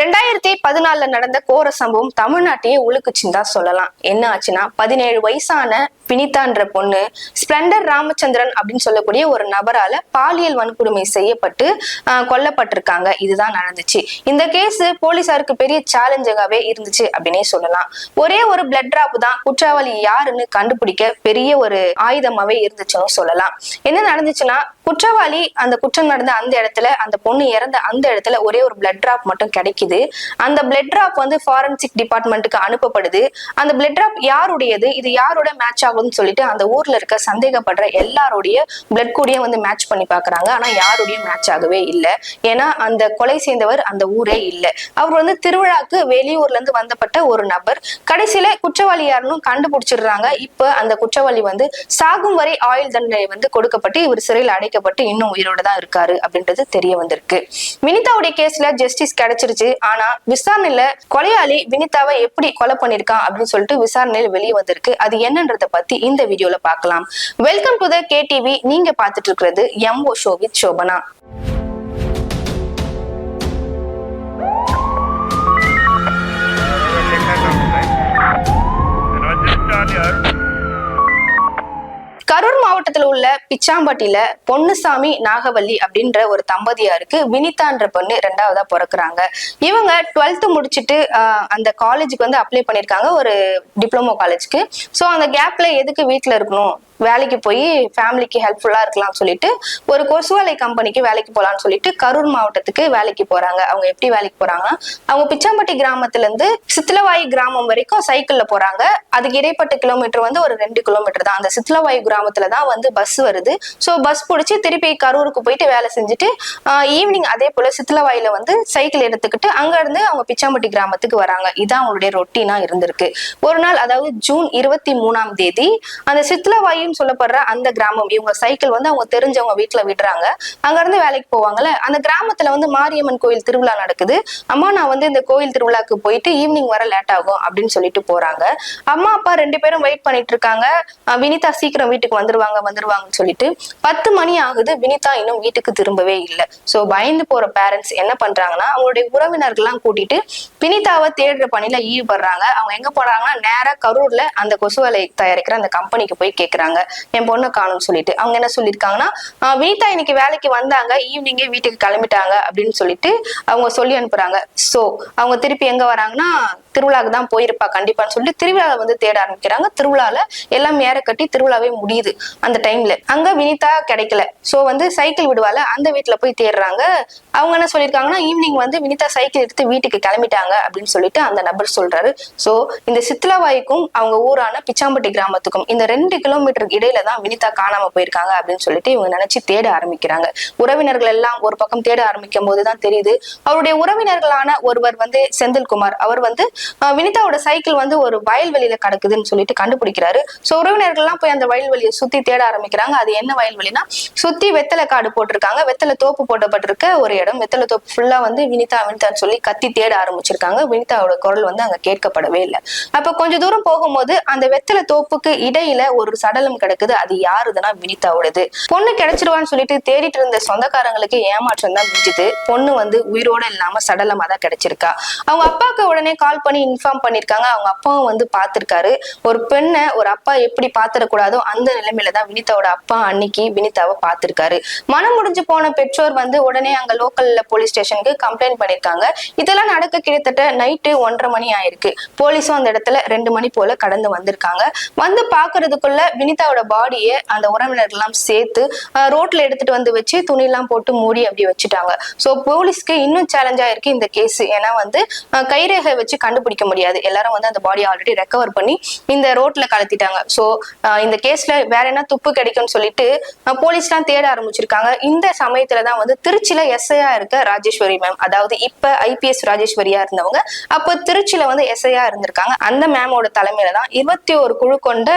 ரெண்டாயிரத்தி பதினாலுல நடந்த கோர சம்பவம் தமிழ்நாட்டையே உழுக்குச்சுன்னு தான் சொல்லலாம். என்ன ஆச்சுன்னா பதினேழு வயசான வினிதான்ற பொண்ணு ஸ்பிளண்டர் ராமச்சந்திரன் அப்படின்னு சொல்லக்கூடிய ஒரு நபரால பாலியல் வன்கொடுமை செய்யப்பட்டு கொல்லப்பட்டிருக்காங்க. இதுதான் நடந்துச்சு. இந்த கேஸ் போலீசாருக்கு பெரிய சேலஞ்சாகவே இருந்துச்சு அப்படின்னே சொல்லலாம். ஒரே ஒரு பிளட் டிராப் தான் குற்றவாளி யாருன்னு கண்டுபிடிக்க பெரிய ஒரு ஆயுதமாவே இருந்துச்சுன்னு சொல்லலாம். என்ன நடந்துச்சுன்னா குற்றவாளி அந்த குற்றம் நடந்த அந்த இடத்துல அந்த பொண்ணு இறந்த அந்த இடத்துல ஒரே ஒரு பிளட் டிராப் மட்டும் கிடைக்கும் கிடைக்குது. அந்த பிளட் டிராப் வந்து ஃபாரன்சிக் டிபார்ட்மெண்ட்டுக்கு அனுப்பப்படுது. அந்த பிளட் டிராப் யாருடையது? இது யாரோட மேட்ச் ஆகும்னு சொல்லிட்டு அந்த ஊர்ல இருக்க சந்தேகப்படுற எல்லாருடைய பிளட் கூடயே வந்து மேட்ச் பண்ணி பாக்குறாங்க ஆனா யாருடைய மேட்ச் ஆகவே இல்லை. ஏன்னா அந்த கொலை சேர்ந்தவர் அந்த ஊரே இல்லை. அவர் வந்து திருவிழாக்கு வெளியூர்ல இருந்து வந்தப்பட்ட ஒரு நபர். கடைசியில குற்றவாளி யாருன்னு கண்டுபிடிச்சிடுறாங்க. இப்ப அந்த குற்றவாளி வந்து சாகும் வரை ஆயுள் தண்டனை வந்து கொடுக்கப்பட்டு இவர் சிறையில் அடைக்கப்பட்டு இன்னும் உயிரோட தான் இருக்காரு அப்படின்றது தெரிய வந்திருக்கு. வினிதாவுடைய கேஸ்ல ஜஸ்டிஸ் கிடைச்சிருச்சு. ஆனா விசாரணையில கொலையாளி வினிதாவை எப்படி கொலை பண்ணிருக்கான் அப்படின்னு சொல்லிட்டு விசாரணையில வெளியே வந்திருக்கு. அது என்னன்றத பத்தி இந்த வீடியோல பார்க்கலாம். Welcome to the K TV நீங்க பாத்துட்டு இருக்கிறது M O show with Shobana பிச்சாம்பட்டியில Ponnusamy Nagavalli அப்படின்ற ஒரு தம்பதியாருக்கு வினிதான்ற பொண்ணு ரெண்டாவதா பிறக்குறாங்க. இவங்க டுவெல்த்து முடிச்சுட்டு அந்த காலேஜுக்கு வந்து அப்ளை பண்ணிருக்காங்க. ஒரு டிப்ளமோ காலேஜ்க்கு ஸோ அந்த கேப்ல எதுக்கு வீட்டில் இருக்கணும்? வேலைக்கு போய் ஃபேமிலிக்கு ஹெல்ப்ஃபுல்லாக இருக்கலாம்னு சொல்லிட்டு ஒரு கொசுவலை கம்பெனிக்கு வேலைக்கு போகலான்னு சொல்லிட்டு கரூர் மாவட்டத்துக்கு வேலைக்கு போகிறாங்க அவங்க எப்படி வேலைக்கு போகிறாங்கன்னா அவங்க பிச்சாம்பட்டி கிராமத்துலேருந்து சித்திலவாயு கிராமம் வரைக்கும் சைக்கிளில் போகிறாங்க அதுக்கு இடைப்பட்ட கிலோமீட்டர் வந்து ஒரு ரெண்டு கிலோமீட்டர் தான். அந்த சித்திலவாயு கிராமத்தில் தான் வந்து பஸ் வருது. ஸோ பஸ் பிடிச்சி திருப்பி கரூருக்கு போயிட்டு வேலை செஞ்சுட்டு ஈவினிங் அதே போல் சித்திலவாயில் வந்து சைக்கிள் எடுத்துக்கிட்டு அங்கேருந்து அவங்க பிச்சாம்பட்டி கிராமத்துக்கு வராங்க. இதான் அவங்களுடைய ரொட்டீனாக இருந்திருக்கு. ஒரு நாள் அதாவது ஜூன் இருபத்தி மூணாம் தேதி அந்த சித்திலவாயின்னு சொல்லப்படுற அந்த கிராமம் இவங்க சைக்கிள் வந்து அவங்க தெரிஞ்சவங்க வீட்டுல விடுறாங்க. அங்க இருந்து வேலைக்கு போவாங்கல்ல? அந்த கிராமத்துல வந்து மாரியம்மன் கோயில் திருவிழா நடக்குது. அம்மா நான் வந்து இந்த கோயில் திருவிழாக்கு போயிட்டு ஈவினிங் வர லேட் ஆகும் அப்படின்னு சொல்லிட்டு போறாங்க. அம்மா அப்பா ரெண்டு பேரும் வெயிட் பண்ணிட்டு இருக்காங்க. வினிதா சீக்கிரம் வீட்டுக்கு வந்துருவாங்க வந்துருவாங்கன்னு சொல்லிட்டு பத்து மணி ஆகுது வினிதா இன்னும் வீட்டுக்கு திரும்பவே இல்லை. சோ பயந்து போற பேரண்ட்ஸ் என்ன பண்றாங்கன்னா அவங்களுடைய உறவினர்கள்லாம் கூட்டிட்டு வினிதாவை தேடுற பணியில ஈடுபடுறாங்க. அவங்க எங்க போறாங்கன்னா நேரா கரூர்ல அந்த கொசுவலை தயாரிக்கிற அந்த கம்பெனிக்கு போய் கேக்குறாங்க என் பொண்ணை காணும்னு சொல்லிட்டு. அவங்க என்ன சொல்லியிருக்காங்கன்னா வினிதா இன்னைக்கு வேலைக்கு வந்தாங்க. ஈவினிங்கே வீட்டுக்கு கிளம்பிட்டாங்க. அப்படின்னு சொல்லிட்டு அவங்க சொல்லி அனுப்புறாங்க. சோ அவங்க திருப்பி எங்க வராங்கன்னா திருவிழாக்கு தான் போயிருப்பா கண்டிப்பான்னு சொல்லிட்டு திருவிழாவை வந்து தேட ஆரம்பிக்கிறாங்க. திருவிழால எல்லாம் ஏற கட்டி திருவிழாவே முடியுது அந்த டைம்ல அங்க வினிதா கிடைக்கல. சோ வந்து சைக்கிள் விடுவால அந்த வீட்டுல போய் தேடுறாங்க. அவங்க என்ன சொல்லியிருக்காங்கன்னா ஈவினிங் வந்து வினிதா சைக்கிள் எடுத்து வீட்டுக்கு கிளம்பிட்டாங்க அப்படின்னு சொல்லிட்டு அந்த நபர் சொல்றாரு. சோ இந்த சித்லாவாய்க்கும் அவங்க ஊரான பிச்சாம்பட்டி கிராமத்துக்கும் இந்த ரெண்டு கிலோமீட்டருக்கு இடையில தான் வினிதா காணாம போயிருக்காங்க அப்படின்னு சொல்லிட்டு இவங்க நினைச்சு தேட ஆரம்பிக்கிறாங்க. உறவினர்கள் எல்லாம் ஒரு பக்கம் தேட ஆரம்பிக்கும் போதுதான் தெரியுது. அவருடைய உறவினர்களான ஒருவர் வந்து செந்தில்குமார். அவர் வந்து வினிதாவோட சைக்கிள் வந்து ஒரு வயல்வெளியில கிடக்குதுன்னு சொல்லிட்டு கண்டுபிடிக்கிறாரு. சோ உறவினர்கள்லாம் போய் அந்த வயல்வெளியை சுத்தி தேட ஆரம்பிக்கிறாங்க. அது என்ன வயல்வெளினா சுத்தி வெத்தலை காடு போட்டிருக்காங்க. வெத்தலை தோப்பு போட்டப்பட்டிருக்க ஒரு இடம். வெத்தலை தோப்பு ஃபுல்லா வந்து வினிதா வினிதான்னு சொல்லி கத்தி தேட ஆரம்பிச்சிருக்காங்க. வினிதாவோட குரல் வந்து அங்க கேட்கப்படவே இல்லை. அப்ப கொஞ்ச தூரம் போகும்போது அந்த வெத்தலை தோப்புக்கு இடையில ஒரு சடலம் கிடக்குது. அது யாருதுன்னா வினிதாவோடது. பொண்ணு கிடைச்சிருவான்னு சொல்லிட்டு தேடிட்டு இருந்த சொந்தக்காரங்களுக்கு ஏமாற்றம் தான் மிஞ்சுது. பொண்ணு வந்து உயிரோட இல்லாம சடலமா தான் கிடைச்சிருக்கா. அவங்க அப்பாவுக்கு உடனே கால் பண்ணி இன்ஃபார்ம் பண்ணியிருக்காங்க அவங்க அப்பாவும் வந்து பார்த்திருக்காரு. ஒரு பெண்ணை ஒரு அப்பா எப்படி பார்த்துடக்கூடாதோ அந்த நிலைமையில தான் வினிதாவோட அப்பா அன்னைக்கு வினிதாவை பார்த்துருக்காரு. மனம் முடிஞ்சு போன பெற்றோர் வந்து உடனே அங்க லோக்கல்ல போலீஸ் ஸ்டேஷனுக்கு கம்ப்ளைண்ட் பண்ணிருக்காங்க. இதெல்லாம் நடக்க கிட்டத்தட்ட நைட்டு ஒன்றரை மணி ஆயிருக்கு. போலீஸும் அந்த இடத்துல ரெண்டு மணி போல கடந்து வந்திருக்காங்க. வந்து பாக்குறதுக்குள்ள வினிதாவோட பாடியை அந்த உறவினர்கள் எல்லாம் சேர்த்து ரோட்ல எடுத்துட்டு வந்து வச்சு துணி எல்லாம் போட்டு மூடி அப்படி வச்சுட்டாங்க. ஸோ போலீஸ்க்கு இன்னும் சேலஞ்சா இருக்கு இந்த கேஸ் ஏன்னா வந்து கைரேகை வச்சு கண்டுபிடிக்க முடியாது. எல்லாரும் வந்து அந்த பாடி ஆல்ரெடி ரெக்கவர் பண்ணி இந்த ரோட்ல கலத்திட்டாங்க. சோ இந்த கேஸ்ல வேற என்ன துப்பு கிடைக்கும்னு சொல்லிட்டு அஹ், போலீஸ்லாம் தேட ஆரம்பிச்சிருக்காங்க. இந்த சமயத்துல தான் வந்து திருச்சியில எஸ்ஐயா இருக்க ராஜேஸ்வரி மேம் அதாவது இப்ப ஐபிஎஸ் ராஜேஸ்வரியா இருந்தவங்க அப்போ திருச்சியில வந்து எஸ்ஐயா இருந்திருக்காங்க. அந்த மேமோட தலைமையில தான் இருபத்தி ஒரு குழு கொண்ட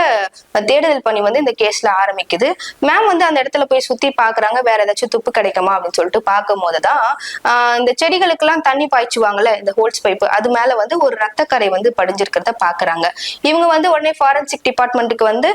தேடுதல் பணி வந்து இந்த கேஸ்ல ஆரம்பிக்குது. மேம் வந்து அந்த இடத்துல போய் சுத்தி பாக்குறாங்க வேற ஏதாச்சும் துப்பு கிடைக்குமா அப்படின்னு சொல்லிட்டு பார்க்கும் போதுதான் ஆஹ் இந்த செடிகளுக்கெல்லாம் தண்ணி பாய்ச்சுவாங்கல்ல இந்த ஹோல்ஸ் பைப்பு அது மேல வந்து ஒரு ஒரு ரத்தக்கரை வந்து படிஞ்சிருக்கிறத பாக்குறாங்க. இவங்க வந்து உடனே ஃபாரன்சிக் டிபார்ட்மெண்ட்டுக்கு வந்து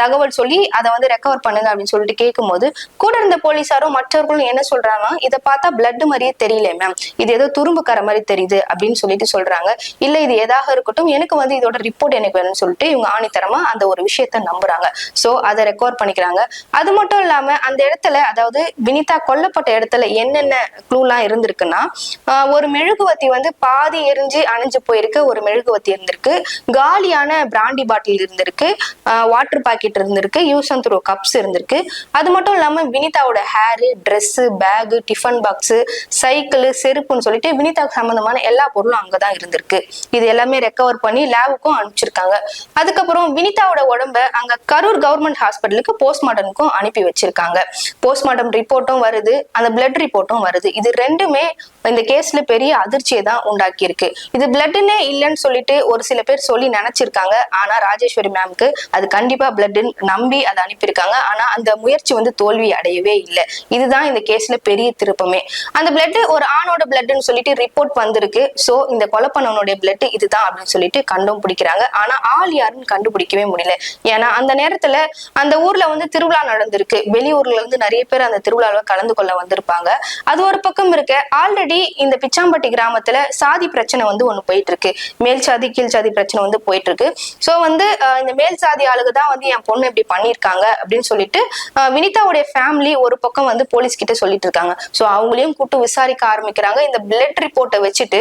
தகவல் சொல்லி அதை வந்து ரெக்கவர் பண்ணுங்க அப்படின்னு சொல்லிட்டு கேட்கும்போது கூட இருந்த போலீஸாரும் மற்றவர்களும் என்ன சொல்றாங்க இதை பார்த்தா பிளட் மாதிரியே தெரியல மேம் இது ஏதோ துரும்புக்கார மாதிரி தெரியுது அப்படின்னு சொல்லிட்டு சொல்றாங்க. இல்ல இது எதாக இருக்கட்டும் எனக்கு வந்து இதோட ரிப்போர்ட் எனக்கு வேணும்னு சொல்லிட்டு இவங்க ஆணித்தரமா அந்த ஒரு விஷயத்த நம்புறாங்க. சோ அதை ரெக்கவர் பண்ணிக்கிறாங்க. அது மட்டும் இல்லாம அந்த இடத்துல அதாவது வினிதா கொல்லப்பட்ட இடத்துல என்னென்ன க்ளூலாம் இருந்திருக்குன்னா ஒரு மெழுகுவத்தி வந்து பாதி எரிஞ்சு அணைஞ்சு போய் போயிருக்கு ஒரு மெழுகுவத்தி இருந்திருக்கு. காலியான பிராண்டி பாட்டில் இருந்திருக்கு. வாட்டர் பாக்கெட் இருந்திருக்கு. யூஸ் அண்ட் த்ரோ கப்ஸ் இருந்திருக்கு. அது மட்டும் இல்லாம வினிதாவோட hair dress bag tiffin box cycle செருப்புன்னு சொல்லிட்டு வினிதாக்கு சம்பந்தமான எல்லா பொருளும் அங்கதான் இருந்திருக்கு. இது எல்லாமே ரெக்கவர் பண்ணி லேபுக்கும் அனுப்பிச்சிருக்காங்க. அதுக்கப்புறம் வினிதாவோட உடம்ப அங்க கரூர் கவர்மெண்ட் ஹாஸ்பிட்டலுக்கு போஸ்ட்மார்ட்டமுக்கும் அனுப்பி வச்சிருக்காங்க. போஸ்ட்மார்ட்டம் ரிப்போர்ட்டும் வருது. அந்த பிளட் ரிப்போர்ட்டும் வருது. இது ரெண்டுமே இந்த கேஸ்ல பெரிய அதிர்ச்சியை தான் உண்டாக்கி இருக்கு இது பிளட்னே இல்லைன்னு சொல்லிட்டு ஒரு சில பேர் சொல்லி நினைச்சிருக்காங்க. ஆனா ராஜேஸ்வரி மேம்க்கு அது கண்டிப்பா பிளட்னு நம்பி அதை அனுப்பியிருக்காங்க. ஆனா அந்த முயற்சி வந்து தோல்வி அடையவே இல்லை. இதுதான் இந்த கேஸ்ல பெரிய திருப்பமே. அந்த பிளட் ஒரு ஆணோட பிளட்னு சொல்லிட்டு ரிப்போர்ட் வந்திருக்கு. சோ இந்த கொலை பண்ணவனுடைய பிளட் இதுதான் அப்படின்னு சொல்லிட்டு கண்டும் பிடிக்கிறாங்க. ஆனா ஆள் யாருன்னு கண்டுபிடிக்கவே முடியல. ஏன்னா அந்த நேரத்துல அந்த ஊர்ல வந்து திருவிழா நடந்திருக்கு. வெளியூர்ல இருந்து நிறைய பேர் அந்த திருவிழாவில் கலந்து கொள்ள வந்திருப்பாங்க. அது ஒரு பக்கம் இருக்க. ஆல்ரெடி இந்த பிச்சாம்பட்டி கிராமத்துல சாதி பிரச்சனை வந்து ஒண்ணு போயிட்டு இருக்கு மேல் சாதி கீழ் சாதி பிரச்சனை வந்து போயிட்டு இருக்கு ஸோ வந்து இந்த மேல் சாதி ஆளுங்க தான் வந்து என் பொண்ணு இப்படி பண்ணியிருக்காங்க அப்படின்னு சொல்லிட்டு வினிதாவுடைய ஃபேமிலி ஒரு பக்கம் வந்து போலீஸ் கிட்ட சொல்லிட்டு இருக்காங்க. சோ அவங்களையும் கூட்டு விசாரிக்க ஆரம்பிக்கிறாங்க. இந்த பிளட் ரிப்போர்ட்டை வச்சுட்டு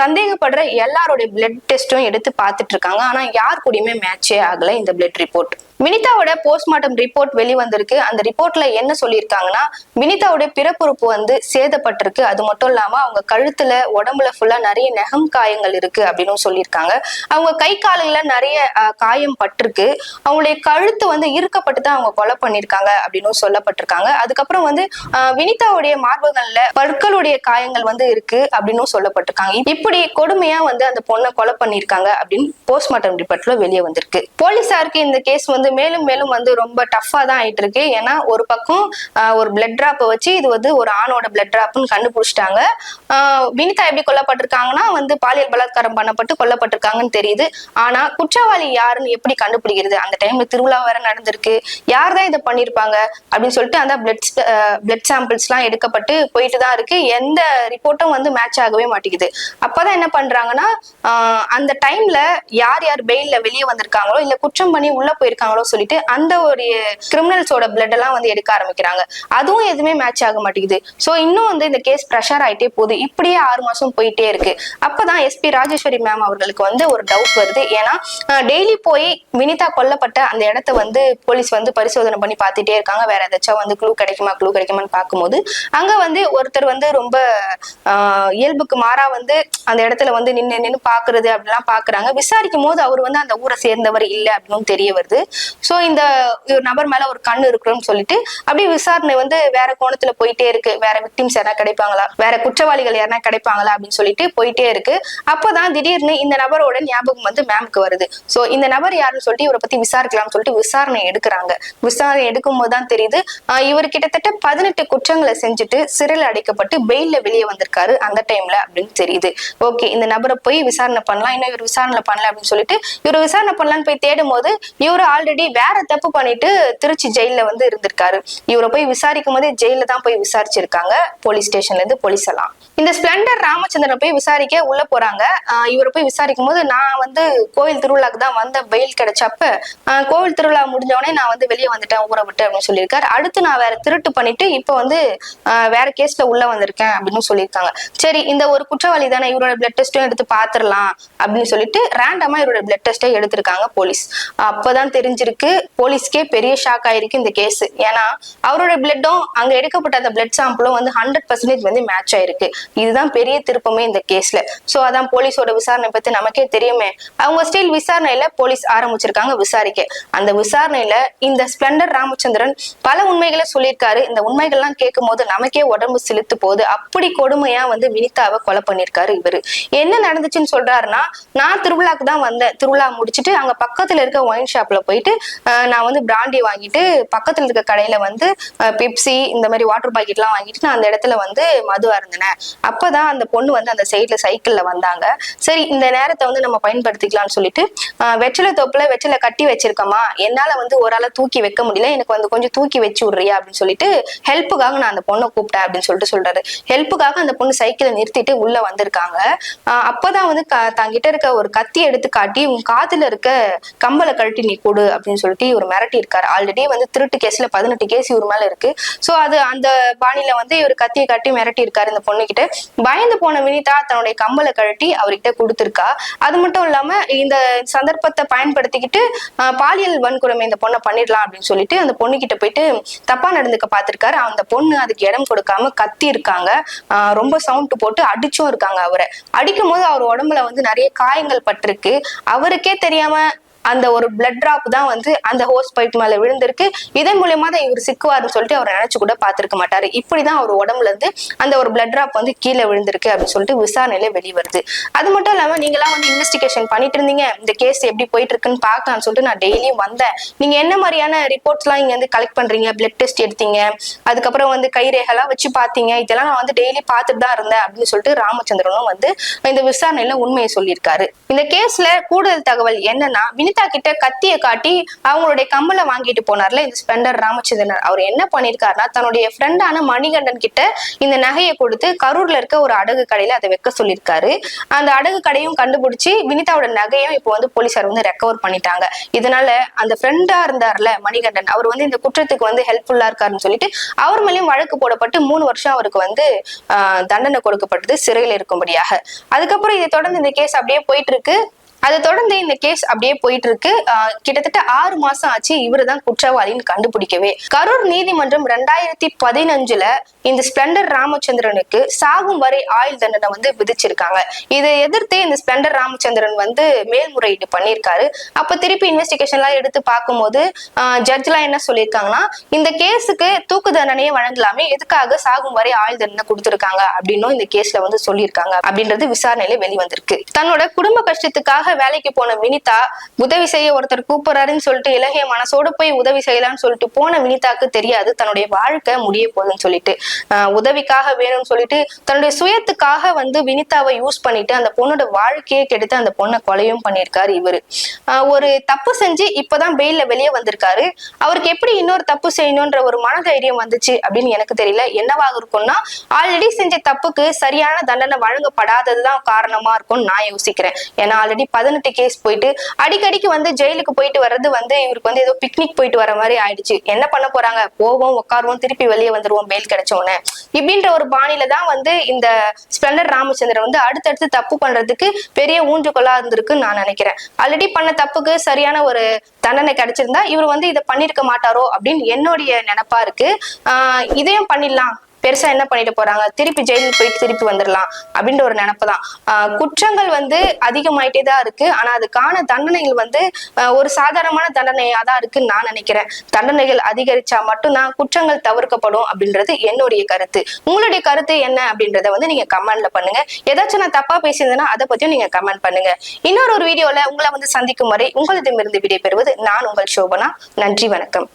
சந்தேகப்படுற எல்லாருடைய பிளட் டெஸ்ட்டும் எடுத்து பார்த்துட்டு இருக்காங்க. ஆனா யார் கூடயுமே மேட்சே ஆகல இந்த பிளட் ரிப்போர்ட் வினிதாவோட போஸ்ட்மார்ட்டம் ரிப்போர்ட் வெளிவந்திருக்கு. அந்த ரிப்போர்ட்ல என்ன சொல்லியிருக்காங்கன்னா வினிதாவோட பிறப்புறுப்பு வந்து சேதப்பட்டிருக்கு. அது மட்டும் இல்லாம அவங்க கழுத்துல உடம்புல ஃபுல்லா நிறைய நெகம் காயங்கள் இருக்கு அப்படின்னு சொல்லியிருக்காங்க. அவங்க கை காலுல நிறைய காயம் பட்டிருக்கு. அவங்களுடைய கழுத்து வந்து இறுக்கப்பட்டு தான் அவங்க கொலை பண்ணியிருக்காங்க அப்படின்னு சொல்லப்பட்டிருக்காங்க. அதுக்கப்புறம் வந்து வினிதாவுடைய மார்பகங்கள்ல பற்களுடைய காயங்கள் வந்து இருக்கு அப்படின்னு சொல்லப்பட்டிருக்காங்க. இப்படி கொடுமையா வந்து அந்த பொண்ணை கொலை பண்ணியிருக்காங்க அப்படின்னு போஸ்ட்மார்ட்டம் ரிப்போர்ட்ல வெளியே வந்திருக்கு. போலீசாருக்கு இந்த கேஸ் வந்து மேலும் மேலும் வந்து ரொம்ப டஃப்பாக தான் ஆயிட்டு இருக்கு ஏன்னா ஒரு பக்கம் ஒரு பிளட் டிராப்பை வச்சு இது வந்து ஒரு ஆணோட பிளட் டிராப்னு கண்டுபிடிச்சிட்டாங்க. வினிதா எப்படி கொல்லப்பட்டிருக்காங்கன்னா வந்து பாலியல் பலாத்காரம் பண்ணப்பட்டு கொல்லப்பட்டிருக்காங்கன்னு தெரியுது. ஆனா குற்றவாளி யாருன்னு எப்படி கண்டுபிடிக்கிறது? அந்த டைம்ல திருவிழா வேற நடந்திருக்கு. யார் தான் இதை பண்ணிருப்பாங்க? அப்படின்னு சொல்லிட்டு அந்த பிளட் பிளட் சாம்பிள்ஸ் எல்லாம் எடுக்கப்பட்டு போயிட்டு தான் இருக்கு. எந்த ரிப்போர்ட்டும் வந்து மேட்ச் ஆகவே மாட்டேங்குது. அப்பதான் என்ன பண்றாங்கன்னா அந்த டைம்ல யார் யார் பெயில்ல வெளியே வந்திருக்காங்களோ இல்ல குற்றம் பண்ணி உள்ள போயிருக்காங்களோ சொல்லிட்டு அந்த ஒரு கிரிமினல்ஸோட பிளட் எல்லாம் வந்து எடுக்க ஆரம்பிக்கிறாங்க. அதுவும் எதுவுமே மேட்ச் ஆக மாட்டேங்குது. சோ இன்னும் வந்து இந்த கேஸ் ப்ரெஷர் ஆயிட்டே போகுது. இப்படியே ஆறு மாசம் போயிட்டே இருக்கு. அப்பதான் எஸ்பி ராஜேஸ்வரி மேம் அவர்களுக்கு வந்து ஒரு டவுட் வருது. ஏன்னா டெய்லி போய் வினிதா கொல்லப்பட்ட அந்த இடத்த வந்து போலீஸ் வந்து பரிசோதனை பண்ணி பார்த்துட்டே இருக்காங்க. வேற ஏதாச்சும் வந்து க்ளூ கிடைக்குமா க்ளூ கிடைக்குமான்னு பார்க்கும்போது அங்க வந்து ஒருத்தர் வந்து ரொம்ப ஆஹ், இயல்புக்கு மாறா வந்து அந்த இடத்துல வந்து நின்று நின்று பாக்குறது அப்படிலாம் பாக்குறாங்க விசாரிக்கும் போது அவர் வந்து அந்த ஊரை சேர்ந்தவர் இல்லை அப்படின்னு தெரிய வருது. ஸோ இந்த ஒரு நபர் மேல ஒரு கண்ணு இருக்குன்னு சொல்லிட்டு அப்படியே விசாரணை வந்து வேற கோணத்துல போயிட்டே இருக்கு. வேற விக்டிம்ஸ் யாரா கிடைப்பாங்களா? வேற குற்றவாளிகள் யாரா கிடைப்பாங்களா? அப்படின்னு சொல்லிட்டு போயிட்டே இருக்கு. அப்பதான் திடீர்னு இந்த நபரோட ஞாபகம் வந்து மேம்க்கு வருது. ஸோ இந்த நபர் யாருன்னு சொல்லிட்டு இவரை பத்தி விசாரிக்கலாம்னு சொல்லிட்டு விசாரணை எடுக்கிறாங்க. விசாரணை எடுக்கும் போது தான் தெரியுது இவர் கிட்டத்தட்ட பதினெட்டு குற்றங்களை செஞ்சுட்டு சிறையில் அடைக்கப்பட்டு பெயில்ல வெளியே வந்திருக்காரு அந்த டைம்ல அப்படின்னு தெரியுது. ஓகே இந்த நபரை போய் விசாரணை பண்ணலாம். இன்னும் இவர் விசாரணை பண்ணல அப்படின்னு சொல்லிட்டு இவர் விசாரணை பண்ணலான்னு போய் தேடும் போது இவர் ஆல்ரெடி வேற தப்பு பண்ணிட்டு திருச்சி ஜெயில வந்து இருந்திருக்காரு. இவரை போய் விசாரிக்கும் போதே ஜெயில தான் போய் விசாரிச்சிருக்காங்க. போலீஸ் ஸ்டேஷன்ல இருந்து போலீஸ் எல்லாம். இந்த ஸ்பிளண்டர் ராமச்சந்திரன் போய் விசாரிக்க உள்ள போறாங்க. இவரை போய் விசாரிக்கும் போது நான் வந்து கோயில் திருவிழாக்கு தான் வந்த வெயில் கிடைச்சப்ப கோவில் திருவிழா முடிஞ்சவொடனே நான் வந்து வெளியே வந்துட்டேன் ஊரை விட்டு அப்படின்னு சொல்லியிருக்காரு. அடுத்து நான் வேற திருட்டு பண்ணிட்டு இப்போ வந்து வேற கேஸ்ல உள்ள வந்திருக்கேன் அப்படின்னு சொல்லியிருக்காங்க. சரி இந்த ஒரு குற்றவாளி தானே இவரோட பிளட் டெஸ்ட்டும் எடுத்து பாத்துரலாம் அப்படின்னு சொல்லிட்டு ரேண்டமா இவரோட பிளட் டெஸ்ட்டை எடுத்திருக்காங்க போலீஸ் அப்பதான் தெரிஞ்சிருக்கு போலீஸ்க்கே பெரிய ஷாக் ஆயிருக்கு இந்த கேஸ் ஏன்னா அவரோட பிளட்டும் அங்க எடுக்கப்பட்ட அந்த பிளட் சாம்பிளும் வந்து ஹண்ட்ரட் பர்சன்டேஜ் வந்து மேட்ச் ஆயிருக்கு. இதுதான் பெரிய திருப்பமே இந்த கேஸ்ல சோ அதான் போலீஸோட விசாரணை பத்தி நமக்கே தெரியுமே. அவங்க ஸ்டில் விசாரணையில போலீஸ் ஆரம்பிச்சிருக்காங்க விசாரிக்க. அந்த விசாரணையில இந்த ஸ்பிளண்டர் ராமச்சந்திரன் பல உண்மைகளை சொல்லியிருக்காரு. இந்த உண்மைகள்லாம் கேட்கும் போது நமக்கே உடம்பு செலுத்து போது அப்படி கொடுமையா வந்து வினிதாவை கொலை பண்ணியிருக்காரு இவரு. என்ன நடந்துச்சுன்னு சொல்றாருன்னா நான் திருவிழாக்கு தான் வந்தேன். திருவிழா முடிச்சிட்டு அங்க பக்கத்துல இருக்க ஒயின் ஷாப்ல போயிட்டு நான் வந்து பிராண்டி வாங்கிட்டு பக்கத்துல இருக்க கடையில வந்து பெப்சி இந்த மாதிரி வாட்டர் பாக்கெட்லாம் வாங்கிட்டு நான் அந்த இடத்துல வந்து மது அருந்தினேன் அப்பதான் அந்த பொண்ணு வந்து அந்த சைட்ல சைக்கிள்ல வந்தாங்க. சரி இந்த நேரத்தை வந்து நம்ம பயன்படுத்திக்கலாம்னு சொல்லிட்டு வெற்றிலை தோப்புல வெற்றிலை கட்டி வச்சிருக்கமா என்னால வந்து ஒரு ஆளை தூக்கி வைக்க முடியல. எனக்கு வந்து கொஞ்சம் தூக்கி வச்சு விடுறியா அப்படின்னு சொல்லிட்டு ஹெல்ப்புக்காக நான் அந்த பொண்ணை கூப்பிட்டேன் அப்படின்னு சொல்லிட்டு சொல்றாரு. ஹெல்ப்புக்காக அந்த பொண்ணு சைக்கிளை நிறுத்திட்டு உள்ள வந்திருக்காங்க. ஆஹ் அப்பதான் வந்து க- தங்கிட்ட இருக்க ஒரு கத்தி எடுத்து காட்டி உன் காத்துல இருக்க கம்பலை கழட்டி நீ கொடு அப்படின்னு சொல்லிட்டு இவர் மிரட்டி இருக்காரு ஆல்ரெடி வந்து திருட்டு கேஸ்ல பதினெட்டு கேஸ் இவர் மேல இருக்கு. சோ அது அந்த பாணியில வந்து இவர் கத்தியை காட்டி மிரட்டி இருக்காரு இந்த சொல்லிட்டு பயந்து போன வினிதா தன்னுடைய கம்பலை கழட்டி அவர்கிட்ட கொடுத்துருக்கா. அது மட்டும் இல்லாம இந்த சந்தர்ப்பத்தை பயன்படுத்திக்கிட்டு பாலியல் வன்கொடுமை இந்த பொண்ணை பண்ணிடலாம் அப்படின்னு சொல்லிட்டு அந்த பொண்ணுகிட்ட போயிட்டு தப்பா நடந்துக்க பார்த்திருக்காரு. அந்த பொண்ணு அதுக்கு இடம் கொடுக்காம கத்தி இருக்காங்க ஆஹ், ரொம்ப சவுண்ட் போட்டு அடிச்சும் இருக்காங்க அவரை. அடிக்கும் போது அவர் உடம்புல வந்து நிறைய காயங்கள் பட்டிருக்கு. அவருக்கே தெரியாம அந்த ஒரு பிளட் டிராப் தான் வந்து அந்த ஹோஸ் பைப் மேல விழுந்திருக்கு. இதன் மூலியமா தான் இவர் சிக்குவார்னு சொல்லிட்டு அவர் நினைச்சு கூட பார்த்திருக்க மாட்டாரு. இப்படிதான் அவர் உடம்புல இருந்து அந்த ஒரு பிளட் டிராப் வந்து கீழே விழுந்திருக்கு அப்படின்னு சொல்லிட்டு விசாரணையில வெளிவருது. அது மட்டும் இல்லாம நீங்களாம் வந்து இன்வெஸ்டிகேஷன் பண்ணிட்டு இருந்தீங்க. இந்த கேஸ் எப்படி போயிட்டு இருக்குன்னு பார்க்கலாம்னு சொல்லிட்டு நான் டெய்லியும் வந்தேன். நீங்க என்ன மாதிரியான ரிப்போர்ட்ஸ் எல்லாம் இங்க வந்து கலெக்ட் பண்றீங்க? பிளட் டெஸ்ட் எடுத்தீங்க. அதுக்கப்புறம் வந்து கைரேகெல்லாம் வச்சு பாத்தீங்க இதெல்லாம் நான் வந்து டெய்லி பார்த்துட்டு தான் இருந்தேன் அப்படின்னு சொல்லிட்டு ராமச்சந்திரனும் வந்து இந்த விசாரணையில உண்மையை சொல்லியிருக்காரு. இந்த கேஸ்ல கூடுதல் தகவல் என்னன்னா வினிதா கிட்ட கத்தியை காட்டி அவங்களுடைய கம்மலை வாங்கிட்டு போனார்ல இந்த ஸ்பெண்டர் ராமச்சந்திரன். அவர் என்ன பண்ணிருக்காருன்னா தன்னுடைய ஃப்ரெண்டான மணிகண்டன் கிட்ட இந்த நகையை கொடுத்து கரூர்ல இருக்க ஒரு அடகு கடையில அதை வைக்க சொல்லியிருக்காரு. அந்த அடகு கடையும் கண்டுபிடிச்சு வினிதாவோட நகையும் இப்போ வந்து போலீசார் வந்து ரெக்கவர் பண்ணிட்டாங்க. இதனால அந்த ஃப்ரெண்டா இருந்தார்ல மணிகண்டன் அவர் வந்து இந்த குற்றத்துக்கு வந்து ஹெல்ப்ஃபுல்லா இருக்காருன்னு சொல்லிட்டு அவர் மேலேயும் வழக்கு போடப்பட்டு மூணு வருஷம் அவருக்கு வந்து தண்டனை கொடுக்கப்பட்டது சிறையில் இருக்கும்படியாக. அதுக்கப்புறம் இதை தொடர்ந்து இந்த கேஸ் அப்படியே போயிட்டு இருக்கு. அதை தொடர்ந்து இந்த கேஸ் அப்படியே போயிட்டு இருக்கு கிட்டத்தட்ட ஆறு மாசம் ஆச்சு இவரு தான் குற்றவாளின்னு கண்டுபிடிக்கவே. கரூர் நீதிமன்றம் ரெண்டாயிரத்தி பதினஞ்சுல இந்த ஸ்பிளண்டர் ராமச்சந்திரனுக்கு சாகும் வரை ஆயுள் தண்டனை வந்து விதிச்சிருக்காங்க. இதை எதிர்த்து இந்த ஸ்பிளண்டர் ராமச்சந்திரன் வந்து மேல்முறையீடு பண்ணியிருக்காரு. அப்ப திருப்பி இன்வெஸ்டிகேஷன்லாம் எடுத்து பார்க்கும்போது ஜட்ஜ்லாம் என்ன சொல்லியிருக்காங்கன்னா இந்த கேஸுக்கு தூக்கு தண்டனையே வழங்கலாமே எதுக்காக சாகும் வரை ஆயுள் தண்டனை கொடுத்துருக்காங்க அப்படின்னும் இந்த கேஸ்ல வந்து சொல்லியிருக்காங்க அப்படின்றது விசாரணையில வெளிவந்திருக்கு. தன்னோட குடும்ப கஷ்டத்துக்காக வேலைக்கு போன வினிதா உதவி செய்ய ஒருத்தர் கூப்பிடுறாருன்னு சொல்லிட்டு இலகைய மனசோடு போய் உதவி செய்யலாம்னு சொல்லிட்டு போன வினிதாக்கு தெரியாது. தன்னுடைய வாழ்க்கை முடிய போகுதுன்னு சொல்லிட்டு. உதவிக்காக வேணும்னு சொல்லிட்டு தன்னுடைய சுயத்துக்காக வந்து வினிதாவை யூஸ் பண்ணிட்டு அந்த பொண்ணோட வாழ்க்கையை கெடுத்து அந்த பொண்ணை கொலையும் பண்ணியிருக்காரு இவரு. ஒரு தப்பு செஞ்சு இப்பதான் பெயில்ல வெளியே வந்திருக்காரு. அவருக்கு எப்படி இன்னொரு தப்பு செய்யணும்ன்ற ஒரு மனதைரியம் வந்துச்சு அப்படின்னு எனக்கு தெரியல. என்னவாக இருக்கும்னா ஆல்ரெடி செஞ்ச தப்புக்கு சரியான தண்டனை வழங்கப்படாததுதான் காரணமா இருக்கும்னு நான் யோசிக்கிறேன். ஏன்னா ஆல்ரெடி பதினெட்டு கேஸ் போயிட்டு அடிக்கடிக்கு வந்து ஜெயிலுக்கு போயிட்டு வர்றது வந்து இவருக்கு வந்து ஏதோ பிக்னிக் போயிட்டு வர மாதிரி ஆயிடுச்சு. என்ன பண்ண போறாங்க? போவோம் உட்காருவோம் திருப்பி வெளியே வந்துருவோம் பெயில் கிடைச்ச உடனே. இப்படின்ற ஒரு பாணியில தான் வந்து இந்த ஸ்பெண்டர் ராமச்சந்திரன் வந்து அடுத்தடுத்து தப்பு பண்றதுக்கு பெரிய ஊன்றுகோலா இருந்திருக்குன்னு நான் நினைக்கிறேன். ஆல்ரெடி பண்ண தப்புக்கு சரியான ஒரு தண்டனை கிடைச்சிருந்தா இவர் வந்து இதை பண்ணிருக்க மாட்டாரோ அப்படின்னு என்னுடைய நினைப்பா இருக்கு. இதையும் பண்ணிடலாம். பெருசா என்ன பண்ணிட்டு போறாங்க? திருப்பி ஜெயிலுக்கு போயிட்டு திருப்பி வந்துடலாம் அப்படின்ற ஒரு நினப்பு தான் ஆஹ் குற்றங்கள் வந்து அதிகமாயிட்டே தான் இருக்கு. ஆனா அதுக்கான தண்டனைகள் வந்து ஒரு சாதாரணமான தண்டனையா தான் இருக்குன்னு நான் நினைக்கிறேன். தண்டனைகள் அதிகரிச்சா மட்டும்தான் குற்றங்கள் தவிர்க்கப்படும் அப்படின்றது என்னுடைய கருத்து. உங்களுடைய கருத்து என்ன அப்படின்றத வந்து நீங்க கமெண்ட்ல பண்ணுங்க. ஏதாச்சும் நான் தப்பா பேசியிருந்தேன்னா அதை பத்தியும் நீங்க கமெண்ட் பண்ணுங்க. இன்னொரு ஒரு வீடியோல உங்களை வந்து சந்திக்கும் வரை உங்களிடமிருந்து விடைபெறுவது நான் உங்கள் சோபனா. நன்றி வணக்கம்.